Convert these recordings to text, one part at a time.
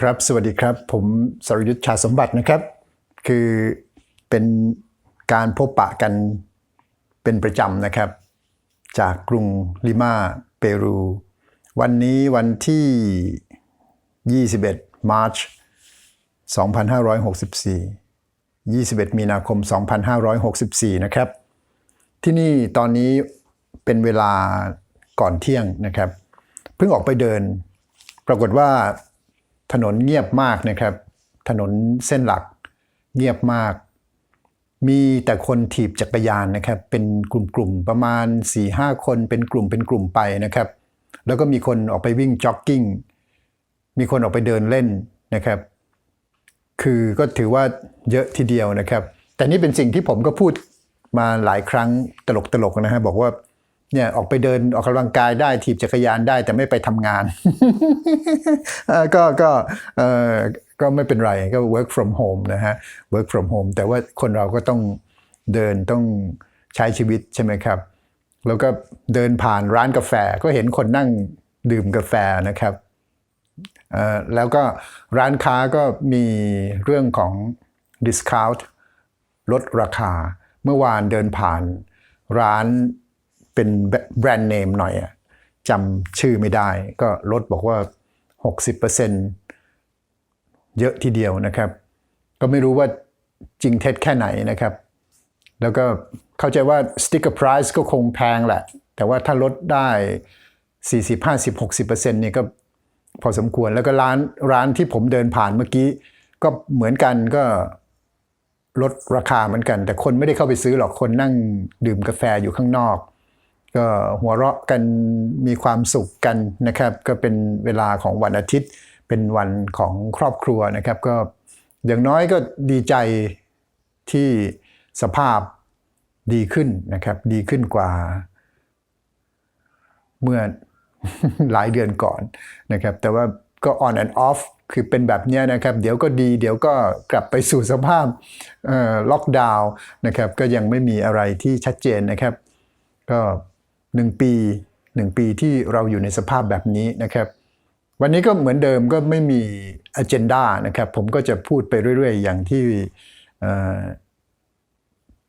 ครับ สวัสดีครับ ผมสรยุทธชาสมบัตินะครับ คือเป็นการพบปะกันเป็นประจำนะครับ จากกรุงลิมาเปรู วันนี้วันที่ 21 มาร์ช 2564 21 มีนาคม 2564 นะครับ ที่นี่ตอนนี้เป็นเวลาก่อนเที่ยงนะครับ เพิ่งออกไปเดิน ปรากฏว่า ถนนเงียบมากนะครับ ถนนเส้นหลักเงียบมาก มีแต่คนถีบจักรยานนะครับ เป็นกลุ่มๆประมาณ4-5คนเป็นกลุ่มเป็นกลุ่มไปนะครับ แล้วก็มีคนออกไปวิ่งจ็อกกิ้ง มีคนออกไปเดินเล่นนะครับ คือก็ถือว่าเยอะทีเดียวนะครับ แต่นี่เป็นสิ่งที่ผมก็พูดมาหลายครั้งตลกๆนะฮะบอกว่า เนี่ยออกไปเดินออกกำลังกายได้ถีบจักรยานได้แต่ไม่ไปทำงาน ก็ก็เออก็ไม่เป็นไรก็ work from home นะฮะ work from home แต่ว่าคนเราก็ต้องเดินต้องใช้ชีวิตใช่ไหมครับ แล้วก็เดินผ่านร้านกาแฟก็เห็นคนนั่งดื่มกาแฟนะครับแล้วก็ร้านค้าก็มีเรื่องของ discount ลดราคา เมื่อวานเดินผ่านร้าน เป็นแบรนด์เนมหน่อยอะจำชื่อไม่ได้ ก็ลดบอกว่า 60%เยอะทีเดียวนะครับ ก็ไม่รู้ว่าจริงเท็จแค่ไหนนะครับ แล้วก็เข้าใจว่า sticker price ก็คงแพงแหละ แต่ว่าถ้าลดได้ 40 50 60%เนี่ยก็พอสมควรแล้วก็ร้านร้านที่ผมเดินผ่านเมื่อกี้ ก็เหมือนกันก็ลดราคาเหมือนกัน แต่คนไม่ได้เข้าไปซื้อหรอกคนนั่งดื่มกาแฟอยู่ข้างนอก ก็หัวเราะกันมีความสุขกันนะครับ ก็เป็นเวลาของวันอาทิตย์ เป็นวันของครอบครัวนะครับ ก็อย่างน้อยก็ดีใจที่สภาพดีขึ้นนะครับ ดีขึ้นกว่า เมื่อหลายเดือนก่อนนะครับ แต่ว่าก็ on and off คือเป็นแบบนี้นะครับ เดี๋ยวก็ดี เดี๋ยวก็กลับไปสู่สภาพล็อกดาวน์นะครับ ก็ยังไม่มีอะไรที่ชัดเจนนะครับ ก็ หนึ่งปีหนึ่งปีที่เราอยู่ในสภาพแบบนี้นะครับ วันนี้ก็เหมือนเดิมก็ไม่มี agenda นะครับ ผมก็จะพูดไปเรื่อย ๆ อย่างที่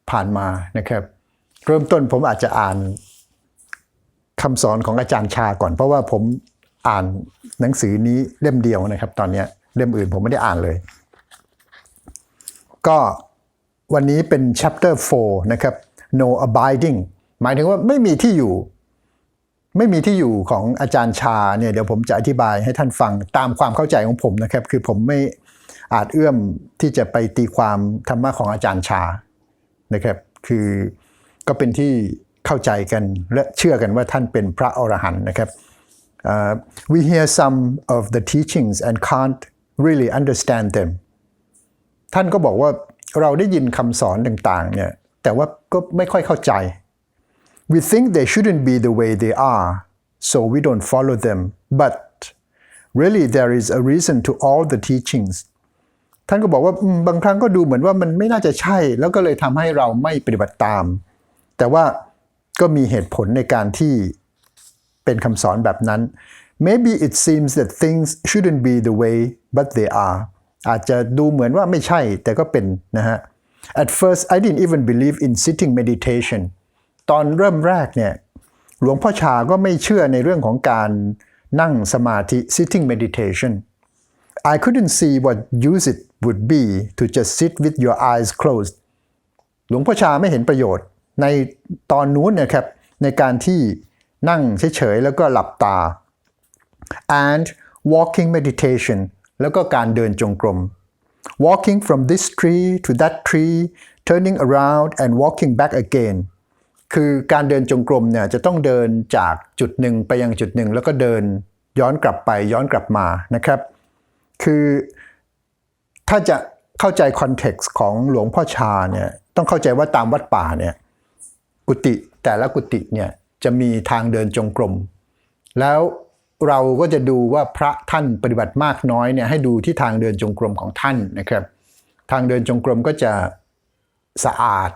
ผ่านมานะครับ เริ่มต้นผมอาจจะอ่านคำสอนของอาจารย์ชาก่อน เพราะว่าผมอ่านหนังสือนี้เล่มเดียวนะครับ ตอนนี้เล่มอื่นผมไม่ได้อ่านเลย ก็วันนี้เป็น chapter 4 นะครับ no abiding หมายถึงว่าไม่มีที่อยู่ ไม่มีที่อยู่ของอาจารย์ชาเนี่ยเดี๋ยวผมจะอธิบายให้ท่านฟังตามความเข้าใจของผมนะครับ คือผมไม่อาจเอื้อมที่จะไปตีความธรรมะของอาจารย์ชานะครับ คือก็เป็นที่เข้าใจกันและเชื่อกันว่าท่านเป็นพระอรหันต์นะครับ Uh, we hear some of the teachings and can't really understand them ท่านก็บอกว่าเราได้ยินคำสอนต่างๆเนี่ยแต่ว่าก็ไม่ค่อยเข้าใจ we think they shouldn't be the way they are so we don't follow them but really there is a reason to all the teachings ท่านก็บอกว่าอืมบางครั้งก็ดูเหมือนว่ามันไม่น่าจะใช่ แล้วก็เลยทำให้เราไม่ปฏิบัติตาม แต่ว่าก็มีเหตุผลในการที่เป็นคำสอนแบบนั้น maybe it seems that things shouldn't be the way but they are อาจจะดูเหมือนว่าไม่ใช่ แต่ก็เป็นนะฮะ at first I didn't even believe in sitting meditation ตอนเริ่มแรกเนี่ยหลวงพ่อชาก็ไม่เชื่อในเรื่องของการนั่งสมาธิ sitting meditation I couldn't see what use it would be to just sit with your eyes closed หลวงพ่อชาไม่เห็นประโยชน์ ในตอนนู้นนะครับในการที่นั่งเฉยๆแล้วก็หลับตา and walking meditation แล้วก็การเดินจงกรม walking from this tree to that tree turning around and walking back again คือการเดินจงกรมเนี่ยจะต้องเดินจากจุดหนึ่งไปยังจุดหนึ่งแล้วก็เดินย้อนกลับไปย้อนกลับมานะครับ คือถ้าจะเข้าใจคอนเท็กซ์ของหลวงพ่อชาเนี่ยต้องเข้าใจว่าตามวัดป่าเนี่ยกุฏิแต่ละกุฏิเนี่ยจะมีทางเดินจงกรม แล้วเราก็จะดูว่าพระท่านปฏิบัติมากน้อยเนี่ยให้ดูที่ทางเดินจงกรมของท่านนะครับ ทางเดินจงกรมก็จะสะอาด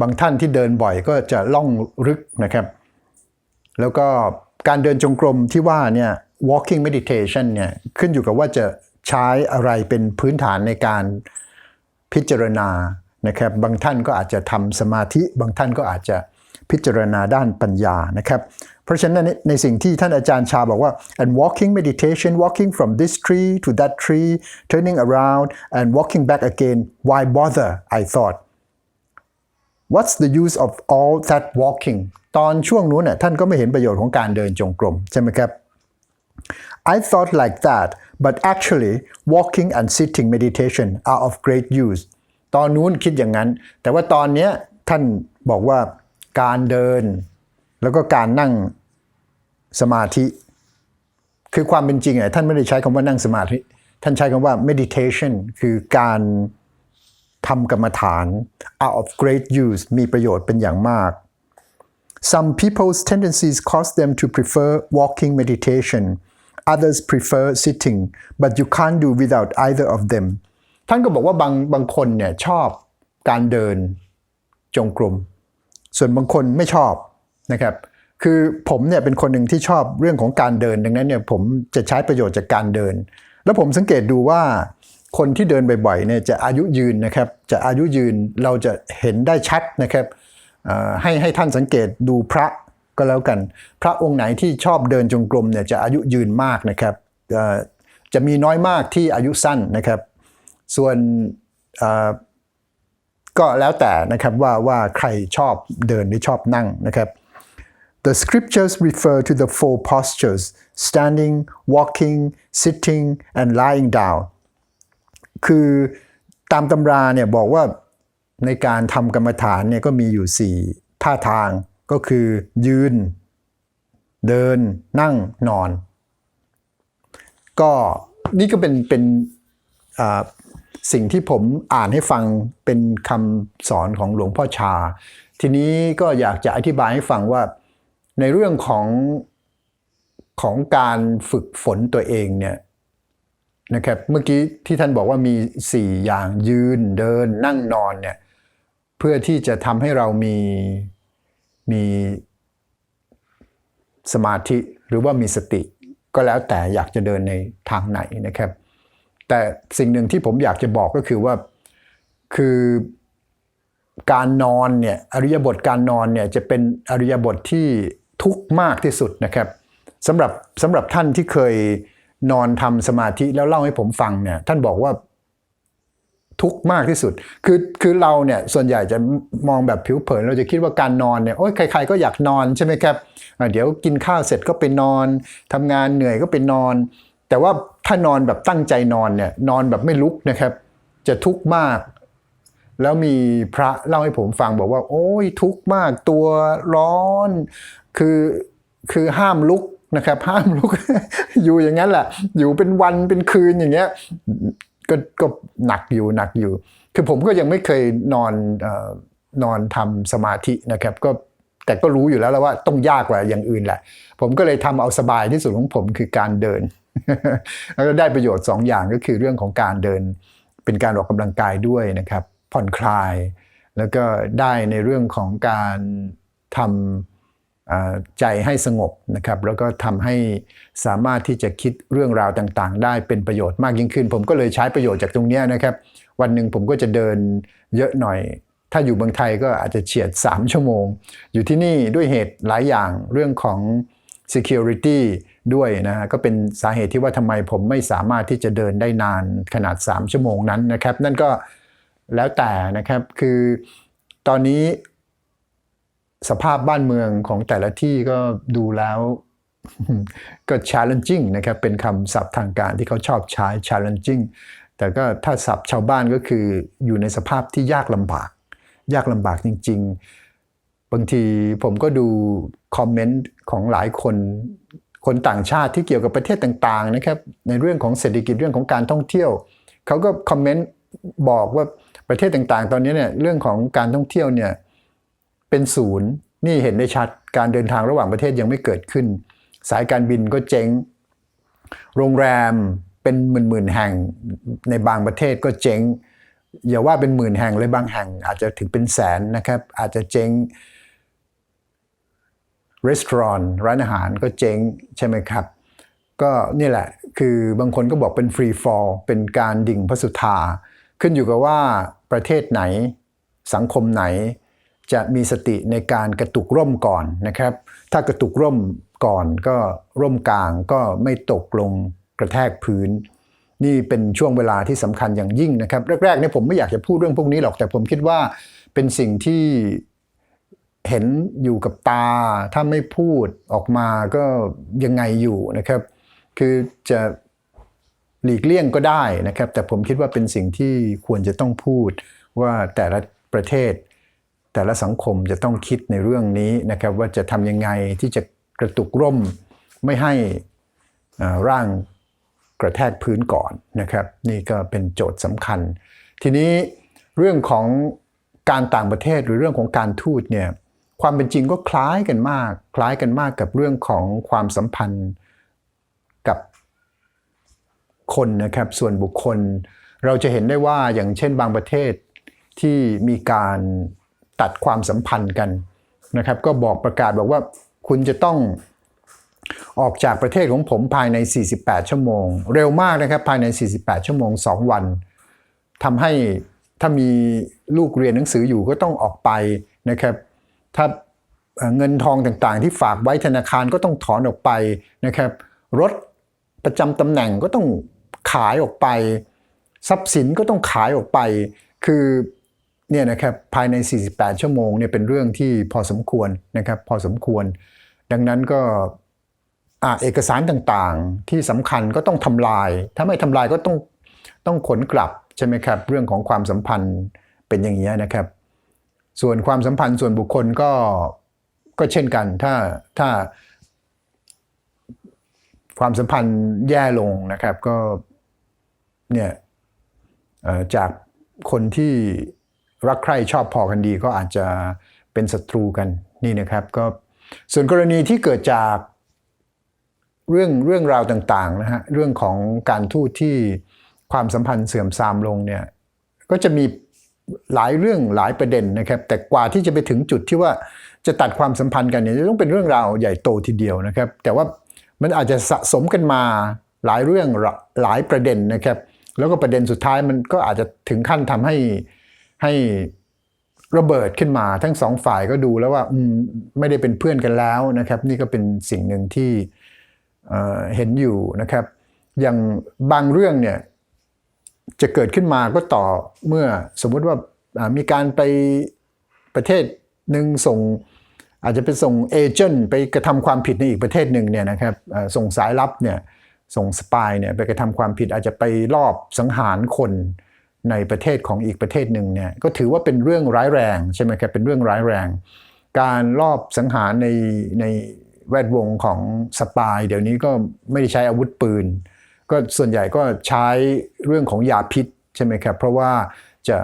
บางท่านที่เดินบ่อยก็จะล่องลึกนะครับ แล้วก็การเดินจงกรมที่ว่าเนี่ย walking meditation เนี่ยขึ้นอยู่กับว่าจะใช้อะไรเป็นพื้นฐานในการพิจารณานะครับ บางท่านก็อาจจะทำสมาธิ บางท่านก็อาจจะพิจารณาด้านปัญญานะครับ เพราะฉะนั้นในในสิ่งที่ท่านอาจารย์ชาบอกว่า and walking meditation walking from this tree to that tree turning around and walking back again why bother I thought What's the use of all that walking ตอนช่วงนู้นน่ะท่านก็ไม่เห็นประโยชน์ของการเดินจงกรมใช่ไหมครับ I thought like that but actually walking and sitting meditation are of great use ตอนนู้นคิดอย่างนั้น แต่ว่าตอนนี้ท่านบอกว่าการเดิน แล้วก็การนั่งสมาธิ คือความเป็นจริงอะท่านไม่ได้ใช้คำว่านั่งสมาธิ ท่านใช้คำว่า meditation คือการ ทำกรรมฐาน are of great use มีประโยชน์เป็นอย่างมาก Some people's tendencies cause them to prefer walking meditation. Others prefer sitting, but you can't do without either of them. ท่านก็บอกว่าบางบางคนเนี่ยชอบการเดินจงกรม ส่วนบางคนไม่ชอบนะครับ คือผมเนี่ยเป็นคนหนึ่งที่ชอบเรื่องของการเดิน ดังนั้นเนี่ยผมจะใช้ประโยชน์จากการเดิน แล้วผมสังเกตดูว่า คนที่เดินบ่อยๆเนี่ยจะอายุยืนนะครับจะอายุยืนเราจะเห็นได้ชัดนะครับให้ให้ท่านสังเกตดูพระก็แล้วกัน พระองค์ไหนที่ชอบเดินจงกรมเนี่ยจะอายุยืนมากนะครับจะมีน้อยมากที่อายุสั้นนะครับ ส่วนก็แล้วแต่นะครับว่าว่าใครชอบเดินหรือชอบนั่งนะครับ The scriptures refer to the four postures standing, walking, sitting and lying down คือตามตำราเนี่ยบอกว่าในการทำกรรมฐานเนี่ยก็มีอยู่ 4 ท่าทางก็คือยืน เดินนั่งนอน ก็นี่ก็เป็นเป็นอ่าสิ่งที่ผมอ่านให้ฟังเป็นคำสอนของหลวงพ่อชา ทีนี้ก็อยากจะอธิบายให้ฟังว่าในเรื่องของของการฝึกฝนตัวเองเนี่ย นะครับเมื่อกี้ที่ท่านบอกว่ามี 4 อย่างยืนเดินนั่งนอนเนี่ยเพื่อที่จะทำให้เรามีมีสมาธิหรือว่ามีสติ ก็แล้วแต่อยากจะเดินในทางไหนนะครับ แต่สิ่งหนึ่งที่ผมอยากจะบอกก็คือว่าคือการนอนเนี่ยอริยบทการนอนเนี่ยจะเป็นอริยบทที่ทุกข์มากที่สุดนะครับสำหรับสำหรับท่านที่เคย นอนทำสมาธิแล้วเล่าให้ผมฟังเนี่ยท่านบอกว่าทุกข์มากที่สุด คือคือเราเนี่ยส่วนใหญ่จะมองแบบผิวเผิน เราจะคิดว่าการนอนเนี่ยโอ้ยใคร ๆ ก็อยากนอนใช่ไหมครับ เดี๋ยวกินข้าวเสร็จก็ไปนอนทำงานเหนื่อยก็ไปนอน แต่ว่าถ้านอนแบบตั้งใจนอนเนี่ยนอนแบบไม่ลุกนะครับ จะทุกข์มาก แล้วมีพระเล่าให้ผมฟังบอกว่า โอ้ยทุกข์มากตัวร้อน คือคือห้ามลุก นะครับห้ามลุกอยู่อย่างนั้นแหละ อยู่เป็นวันเป็นคืนอย่างเงี้ยก็ก็หนักอยู่หนักอยู่ คือผมก็ยังไม่เคยนอนออนอนทำสมาธินะครับ ก็แต่ก็รู้อยู่แล้วแล้วว่าต้องยากกว่าอย่างอื่นแหละ ผมก็เลยทำเอาสบายที่สุดของผมคือการเดิน แล้วก็ได้ประโยชน์สองอย่างก็คือเรื่องของการเดิน เป็นการออกกำลังกายด้วยนะครับ ผ่อนคลาย แล้วก็ได้ในเรื่องของการทำอ่า ใจให้สงบนะครับแล้วก็ทำให้สามารถที่จะคิดเรื่องราวต่างๆ ได้เป็นประโยชน์มากยิ่งขึ้น ผมก็เลยใช้ประโยชน์จากตรงนี้นะครับ วันหนึ่งผมก็จะเดินเยอะหน่อย ถ้าอยู่เมืองไทยก็อาจจะเฉียด 3 ชั่วโมง อยู่ที่นี่ด้วยเหตุหลายอย่างเรื่องของ security ด้วยนะฮะก็เป็นสาเหตุที่ว่าทำไมผมไม่สามารถที่จะเดินได้นานขนาด 3 ชั่วโมงนั้นนะครับ นั่นก็แล้วแต่นะครับคือตอนนี้ สภาพบ้านเมืองของแต่ละที่ก็ดูแล้วก็ challenging นะครับ เป็นคำศัพท์ทางการที่เขาชอบใช้ challenging แต่ก็ถ้าศัพท์ชาวบ้านก็คืออยู่ในสภาพที่ยากลำบาก ยากลำบากจริง ๆ บางทีผมก็ดูคอมเมนต์ของหลายคนคนต่างชาติที่เกี่ยวกับประเทศต่างๆนะครับในเรื่องของเศรษฐกิจเรื่องของการท่องเที่ยวเขาก็คอมเมนต์บอกว่าประเทศต่างๆ ตอนนี้เนี่ยเรื่องของการท่องเที่ยวเนี่ย เป็นศูนย์นี่เห็นได้ชัดการเดินทางระหว่างประเทศยังไม่เกิดขึ้น สายการบินก็เจ๊ง โรงแรมเป็นหมื่นๆแห่งในบางประเทศก็เจ๊งอย่าว่าเป็นหมื่นแห่งเลยบางแห่ง อาจจะถึงเป็นแสนนะครับ อาจจะเจ๊งรีสอร์ทร้านอาหารก็เจ๊งใช่ไหมครับ ก็นี่แหละคือบางคนก็บอกเป็นฟรีฟอลเป็นการดิ่งพระสุธา ขึ้นอยู่กับว่าประเทศไหนสังคมไหน จะมีสติในการกระตุกร่มก่อนนะครับ ถ้ากระตุกร่มก่อนก็ร่มกลางก็ไม่ตกลงกระแทกพื้น นี่เป็นช่วงเวลาที่สำคัญอย่างยิ่งนะครับ แรกๆเนี่ยผมไม่อยากจะพูดเรื่องพวกนี้หรอกแต่ผมคิดว่าเป็นสิ่งที่เห็นอยู่กับตา ถ้าไม่พูดออกมาก็ยังไงอยู่นะครับ คือจะหลีกเลี่ยงก็ได้นะครับ แต่ผมคิดว่าเป็นสิ่งที่ควรจะต้องพูดว่าแต่ละประเทศ แต่ละสังคมจะต้องคิดในเรื่องนี้นะครับว่าจะทำยังไงที่จะกระตุกร่มไม่ให้ร่างกระแทกพื้นก่อนนะครับ นี่ก็เป็นโจทย์สำคัญ ทีนี้เรื่องของการต่างประเทศหรือเรื่องของการทูตเนี่ยความเป็นจริงก็คล้ายกันมาก คล้ายกันมากกับเรื่องของความสัมพันธ์กับคนนะครับส่วนบุคคล เราจะเห็นได้ว่าอย่างเช่นบางประเทศที่มีการ ตัดความสัมพันธ์กันนะครับ ก็บอกประกาศบอกว่าคุณจะต้องออกจากประเทศของผมภายใน 48 ชั่วโมง เร็วมากนะครับภายใน 48 ชั่วโมง 2 วันทำให้ถ้ามีลูกเรียนหนังสืออยู่ก็ต้องออกไปนะครับ ถ้าเอ่อเงินทองต่างๆ ที่ฝากไว้ธนาคารก็ต้องถอนออกไปนะครับ รถประจำตำแหน่งก็ต้องขายออกไป ทรัพย์สินก็ต้องขายออกไป คือ เนี่ยนะครับภายใน 48 ชั่วโมงเนี่ยเป็นเรื่องที่พอสมควรนะครับพอสมควร ดังนั้นก็เอกสารต่างๆ ที่สำคัญก็ต้องทำลาย ถ้าไม่ทำลายก็ต้องต้องขนกลับใช่ไหมครับเรื่องของความสัมพันธ์เป็นอย่างนี้นะครับ ส่วนความสัมพันธ์ส่วนบุคคลก็ก็เช่นกัน ถ้าถ้า ความสัมพันธ์แย่ลงนะครับก็เนี่ยจากคนที่ รักใคร่ชอบพอกันดีก็อาจจะเป็นศัตรูกันนี่นะครับก็ส่วนกรณีที่เกิดจากเรื่องเรื่องราวต่างๆนะฮะเรื่องของการทูตที่ความสัมพันธ์เสื่อมทรามลงเนี่ยก็จะมีหลายเรื่องหลายประเด็นนะครับ แต่กว่าที่จะไปถึงจุดที่ว่าจะตัดความสัมพันธ์กันเนี่ยจะต้องเป็นเรื่องราวใหญ่โตทีเดียวนะครับ แต่ว่ามันอาจจะสะสมกันมาหลายเรื่องหลายประเด็นนะครับ แล้วก็ประเด็นสุดท้ายมันก็อาจจะถึงขั้นทำให้ ให้ระเบิดขึ้นมาทั้งสองฝ่ายก็ดูแล้วว่าไม่ได้เป็นเพื่อนกันแล้วนะครับ นี่ก็เป็นสิ่งหนึ่งที่เห็นอยู่นะครับ อย่างบางเรื่องเนี่ยจะเกิดขึ้นมาก็ต่อเมื่อสมมุติว่ามีการไปประเทศหนึ่งส่งอาจจะไปส่งเอเจนต์ไปกระทำความผิดในอีกประเทศหนึ่งเนี่ยนะครับส่งสายลับเนี่ยส่งสปายเนี่ยไปกระทำความผิดอาจจะไปลอบสังหารคน ในประเทศของอีกประเทศหนึ่งเนี่ยก็ถือว่าเป็นเรื่องร้ายแรงใช่ไหมครับเป็นเรื่องร้ายแรง การลอบสังหารในในแวดวงของสปาย เดี๋ยวนี้ก็ไม่ได้ใช้อาวุธปืน ก็ส่วนใหญ่ก็ใช้เรื่องของยาพิษใช่ไหมครับเพราะว่าจะ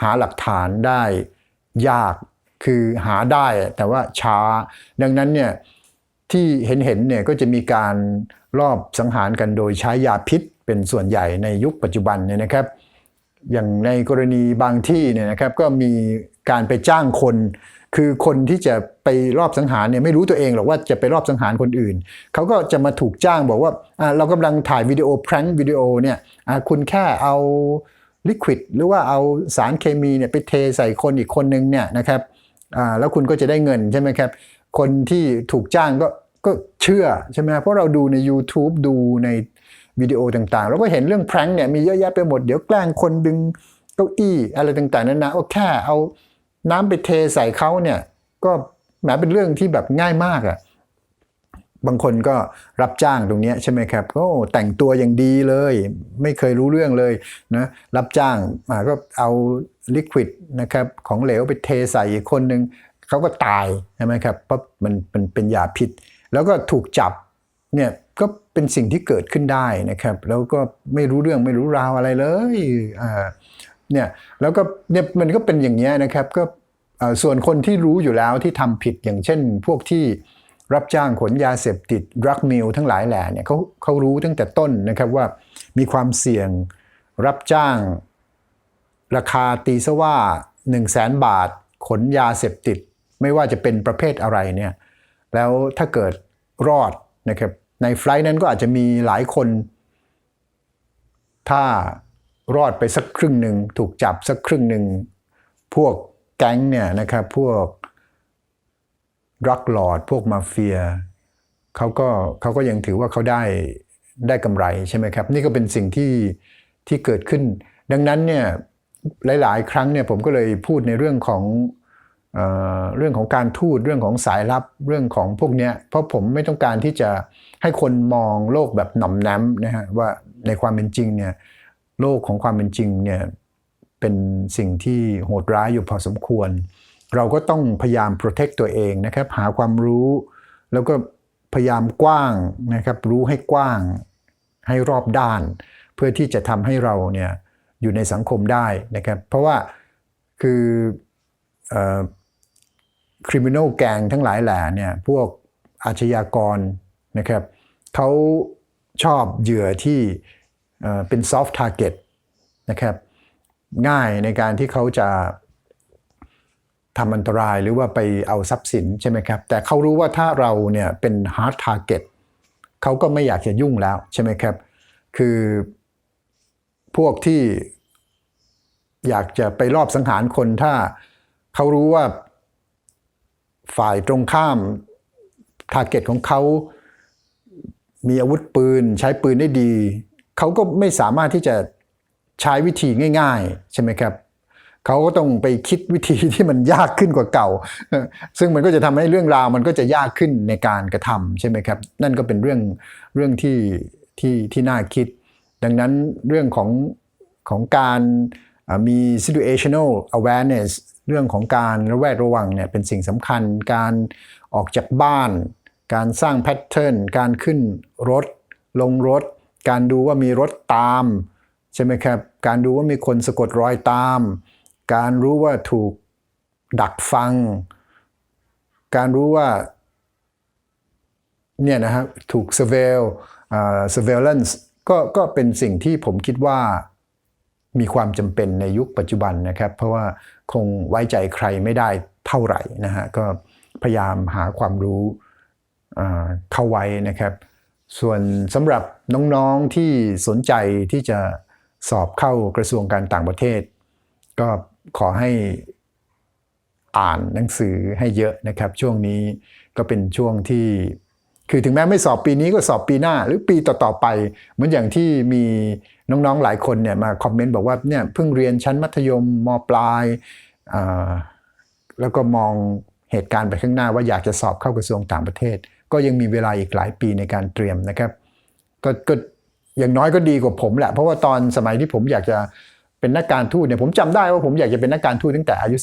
หาหลักฐานได้ยากคือหาได้แต่ว่าช้า ดังนั้นเนี่ยที่เห็นเห็นเนี่ยก็จะมีการลอบสังหารกันโดยใช้ยาพิษ เป็นส่วนใหญ่ในยุคปัจจุบันเนี่ยนะครับ อย่างในกรณีบางที่เนี่ยนะครับก็มีการไปจ้างคน คือคนที่จะไปรอบสังหารเนี่ยไม่รู้ตัวเองหรอกว่าจะไปรอบสังหารคนอื่น เขาก็จะมาถูกจ้างบอกว่าอ่าเรากำลังถ่ายวิดีโอพรังวิดีโอเนี่ยอ่าคุณแค่เอาลิควิดหรือว่าเอาสารเคมีเนี่ยไปเทใส่คนอีกคนนึงเนี่ยนะครับอ่าแล้วคุณก็จะได้เงินใช่ไหมครับ คนที่ถูกจ้างก็ก็เชื่อใช่ไหมเพราะเราดูใน YouTube ดูใน วิดีโอต่างๆ เราก็เห็นเรื่องแพร้งเนี่ยมีเยอะแยะไปหมดเดี๋ยวแกล้งคนดึงเก้าอี้อะไรต่างๆนั้นนะว่าแค่เอาน้ำไปเทใส่เขาเนี่ยก็แหมเป็นเรื่องที่แบบง่ายมากอะบางคนก็รับจ้างตรงนี้ใช่ไหมครับก็แต่งตัวอย่างดีเลย ไม่เคยรู้เรื่องเลยนะรับจ้างมาก็เอาลิควิดนะครับของเหลวไปเทใส่อีกคนหนึ่งเขาก็ตายใช่ไหมครับเพราะมันเป็นเป็นยาพิษ แล้วก็ถูกจับเนี่ย เป็นสิ่งที่เกิดขึ้นได้นะครับ แล้วก็ไม่รู้เรื่องไม่รู้ราวอะไรเลยเนี่ยแล้วก็เนี่ยมันก็เป็นอย่างเงี้ยนะครับก็ส่วนคนที่รู้อยู่แล้วที่ทำผิดอย่างเช่น พวกที่รับจ้างขนยาเสพติดดรักมิลทั้งหลายแหล่เนี่ยเขาเขารู้ตั้งแต่ต้นนะครับว่ามีความเสี่ยงรับจ้าง ราคาตีซะว่า 1 0 0 0 0แสนบาท ขนยาเสพติด ไม่ว่าจะเป็นประเภทอะไรเนี่ยแล้วถ้าเกิดรอดนะครับ ในไฟล์นั้นก็อาจจะมีหลายคน ถ้ารอดไปสักครึ่งหนึ่งถูกจับสักครึ่งหนึ่ง พวกแก๊งเนี่ยนะครับพวกรักหลอดพวกมาเฟียเขาก็เขาก็ยังถือว่าเขาได้ได้กำไรใช่ไหมครับ นี่ก็เป็นสิ่งที่ที่เกิดขึ้น ดังนั้นเนี่ยหลาย ๆ ครั้งเนี่ยผมก็เลยพูดในเรื่องของ เรื่องของการทูตเรื่องของสายลับเรื่องของพวกนี้เพราะผมไม่ต้องการที่จะให้คนมองโลกแบบหน่อมแนมนะฮะว่าในความเป็นจริงเนี่ยโลกของความเป็นจริงเนี่ยเป็นสิ่งที่โหดร้ายอยู่พอสมควร เราก็ต้องพยายาม protect ตัวเองนะครับหาความรู้แล้วก็พยายามกว้างนะครับรู้ให้กว้างให้รอบด้าน เพื่อที่จะทำให้เราเนี่ยอยู่ในสังคมได้นะครับ เพราะว่าคือ คริมิน a ลแกงทั้งหลายแหล่เนี่ยพวกอาชญากรนะครับเขาชอบเหยื่อที่เอ่อเป็น soft target นะครับง่ายในการที่เขาจะทำอันตรายหรือว่าไปเอาทรัพย์สินใช่ไหมครับ แต่เขารู้ว่าถ้าเราเนี่ยเป็น hard target เขาก็ไม่อยากจะยุ่งแล้วใช่ไหมครับ คือพวกที่อยากจะไปรอบสังหารคนถ้าเขารู้ว่า ฝ่ายตรงข้ามทาร์เก็ตของเขา มีอาวุธปืน ใช้ปืนได้ดี เขาก็ไม่สามารถที่จะใช้วิธีง่าย ๆ ใช่ไหมครับเขาก็ต้องไปคิดวิธีที่มันยากขึ้นกว่าเก่า ซึ่งมันก็จะทำให้เรื่องราวมันก็จะยากขึ้นในการกระทำใช่ไหมครับ นั่นก็เป็นเรื่องเรื่องที่ที่ที่น่าคิด ดังนั้นเรื่องของของการ มี situational awareness เรื่องของการระแวดระวังเนี่ยเป็นสิ่งสำคัญ การออกจากบ้าน การสร้างแพทเทิร์น การขึ้นรถ ลงรถ การดูว่ามีรถตาม ใช่ไหมครับ การดูว่ามีคนสะกดรอยตาม การรู้ว่าถูกดักฟัง การรู้ว่าเนี่ยนะฮะถูก surveil surveillance ก็ก็เป็นสิ่งที่ผมคิดว่า มีความจำเป็นในยุคปัจจุบันนะครับ เพราะว่าคงไว้ใจใครไม่ได้เท่าไหร่นะฮะก็พยายามหาความรู้เข้าไว้นะครับ ส่วนสำหรับน้องๆที่สนใจที่จะสอบเข้ากระทรวงการต่างประเทศ ก็ขอให้อ่านหนังสือให้เยอะนะครับ ช่วงนี้ก็เป็นช่วงที่ คือถึงแม้ไม่สอบปีนี้ก็สอบปีหน้า หรือปีต่อๆไป เหมือนอย่างที่มีน้องๆหลายคนเนี่ยมาคอมเมนต์บอกว่าเนี่ยเพิ่งเรียนชั้นมัธยมมปลายแล้วก็มองเหตุการณ์ไปข้างหน้าว่าอยากจะสอบเข้ากระทรวงต่างประเทศ ก็ยังมีเวลาอีกหลายปีในการเตรียมนะครับก็ก็อย่างน้อยก็ดีกว่าผมแหละ เพราะว่าตอนสมัยที่ผมอยากจะ เป็นนักการทูตเนี่ยผมจำได้ว่าผมอยากจะเป็นนักการทูตตั้งแต่อายุ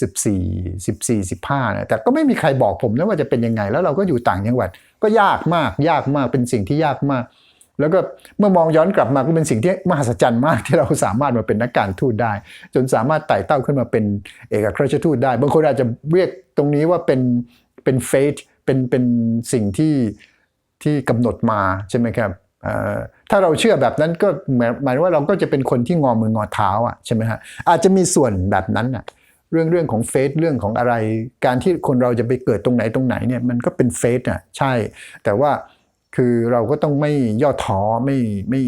14 14 15นะแต่ก็ไม่มีใครบอกผมนะว่าจะเป็นยังไง แล้วเราก็อยู่ต่างจังหวัด ก็ยากมาก ยากมากเป็นสิ่งที่ยากมาก แล้วก็เมื่อมองย้อนกลับมาก็เป็นสิ่งที่มหัศจรรย์มากที่เราสามารถมาเป็นนักการทูตได้ จนสามารถไต่เต้าขึ้นมาเป็นเอกอัครราชทูตได้ บางคนอาจจะเรียกตรงนี้ว่าเป็นเป็นเฟสเป็นเป็นสิ่งที่ที่กำหนดมาใช่ไหมครับ ถ้าเราเชื่อแบบนั้นก็หมายหมายว่าเราก็จะเป็นคนที่งอมืองอเท้าอะใช่ไหมฮะอาจจะมีส่วนแบบนั้นอะเรื่องเรื่องของเฟสเรื่องของอะไร การที่คนเราจะไปเกิดตรงไหนตรงไหนเนี่ยมันก็เป็นเฟสอะใช่ แต่ว่าคือเราก็ต้องไม่ย่อท้อไม่ไม่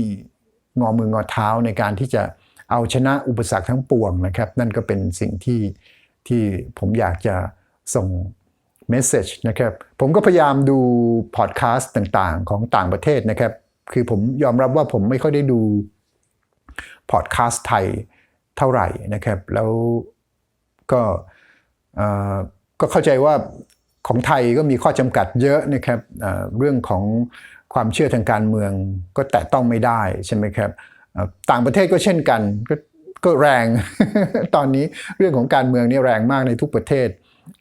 งอมืองอเท้าในการที่จะเอาชนะอุปสรรคทั้งปวงนะครับ นั่นก็เป็นสิ่งที่ที่ผมอยากจะส่งเมสเซจนะครับ ผมก็พยายามดูพอดแคสต์ต่างๆ ของต่างประเทศนะครับ คือผมยอมรับว่าผมไม่ค่อยได้ดูพอดแคสต์ไทยเท่าไหร่นะครับ แล้วก็ก็เข้าใจว่าของไทยก็มีข้อจำกัดเยอะนะครับเเรื่องของความเชื่อทางการเมืองก็แตะต้องไม่ได้ใช่ไหมครับต่างประเทศก็เช่นกันก็ก็แรงตอนนี้เรื่องของการเมืองนี่แรงมากในทุกประเทศ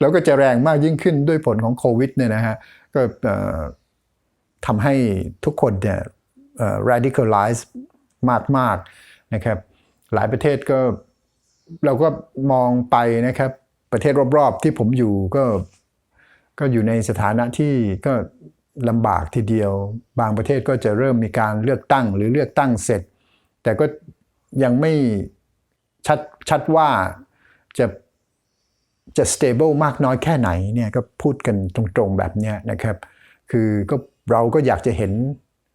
แล้วก็จะแรงมากยิ่งขึ้นด้วยผลของโควิดเนี่ยนะฮะก็ทำให้ทุกคนเนี่ย radicalize มากมากๆนะครับ หลายประเทศก็เราก็มองไปนะครับ ประเทศรอบๆที่ผมอยู่ก็ก็อยู่ในสถานะที่ก็ลำบากทีเดียว บางประเทศก็จะเริ่มมีการเลือกตั้งหรือเลือกตั้งเสร็จ แต่ก็ยังไม่ชัดชัดว่าจะจะ stable มากน้อยแค่ไหนเนี่ยก็พูดกันตรงๆแบบเนี้ยนะครับ คือก็เราก็อยากจะเห็น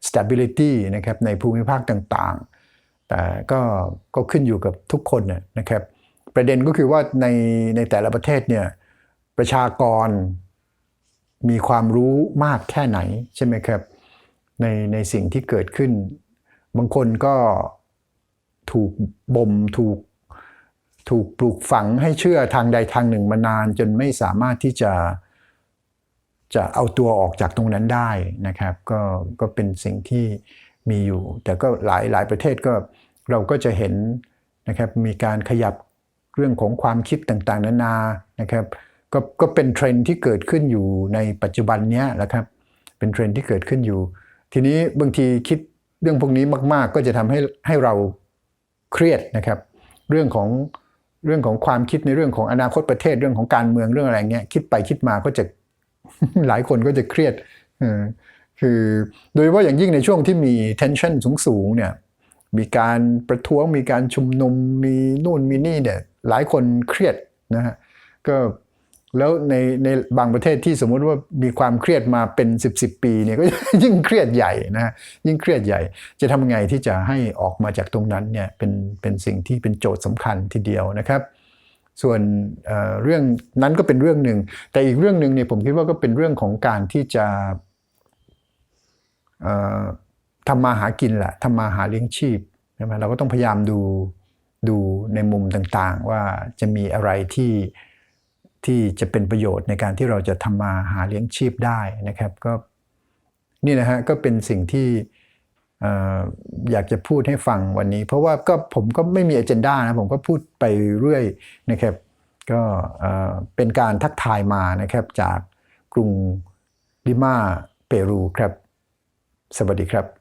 stability นะครับในภูมิภาคต่างๆ แต่ก็ก็ขึ้นอยู่กับทุกคนนะนะครับ ประเด็นก็คือว่าในในแต่ละประเทศเนี่ยประชากรมีความรู้มากแค่ไหนใช่ไหมครับในในสิ่งที่เกิดขึ้น บางคนก็ถูกบ่มถูกถูกปลูกฝังให้เชื่อทางใดทางหนึ่งมานานจนไม่สามารถที่จะ จะเอาตัวออกจากตรงนั้นได้นะครับ ก็ก็เป็นสิ่งที่มีอยู่ แต่ก็หลายหลายประเทศก็เราก็จะเห็นนะครับมีการขยับเรื่องของความคิดต่างๆ นานานะครับก็ก็เป็นเทรนด์ที่เกิดขึ้นอยู่ในปัจจุบันเนี้ยแหละครับเป็นเทรนด์ที่เกิดขึ้นอยู่ ทีนี้บางทีคิดเรื่องพวกนี้มาก ๆ ก็จะทำให้ให้เราเครียดนะครับ เรื่องของเรื่องของความคิดในเรื่องของอนาคตประเทศเรื่องของการเมืองเรื่องอะไรเงี้ยคิดไปคิดมาก็จะ หลายคนก็จะเครียดคือโดยเฉพาะอย่างยิ่งในช่วงที่มี tension สูงๆเนี่ยมีการประท้วงมีการชุมนุมมีนู่นมีนี่เนี่ยหลายคนเครียดนะฮะก็แล้วในในบางประเทศที่สมมุติว่ามีความเครียดมาเป็น 10บสปีเนี่ยก็ยิ่งเครียดใหญ่นะฮะยิ่งเครียดใหญ่ จะทำไงที่จะให้ออกมาจากตรงนั้นเนี่ยเป็นเป็นสิ่งที่เป็นโจทย์สำคัญทีเดียวนะครับ ส่วนเรื่องนั้นก็เป็นเรื่องหนึ่ง แต่อีกเรื่องหนึ่งเนี่ยผมคิดว่าก็เป็นเรื่องของการที่จะทำมาหากินแหละทำมาหาเลี้ยงชีพใช่ไหมเราก็ต้องพยายามดูดูในมุมต่างๆ ว่าจะมีอะไรที่ที่จะเป็นประโยชน์ในการที่เราจะทำมาหาเลี้ยงชีพได้นะครับ ก็นี่นะฮะก็เป็นสิ่งที่ อยากจะพูดให้ฟังวันนี้ เพราะว่าก็ผมก็ไม่มีอเจนดานะผมก็พูดไปเรื่อยนะครับก็เป็นการทักทายมานะครับจากกรุงลิมาเปรูครับ สวัสดีครับ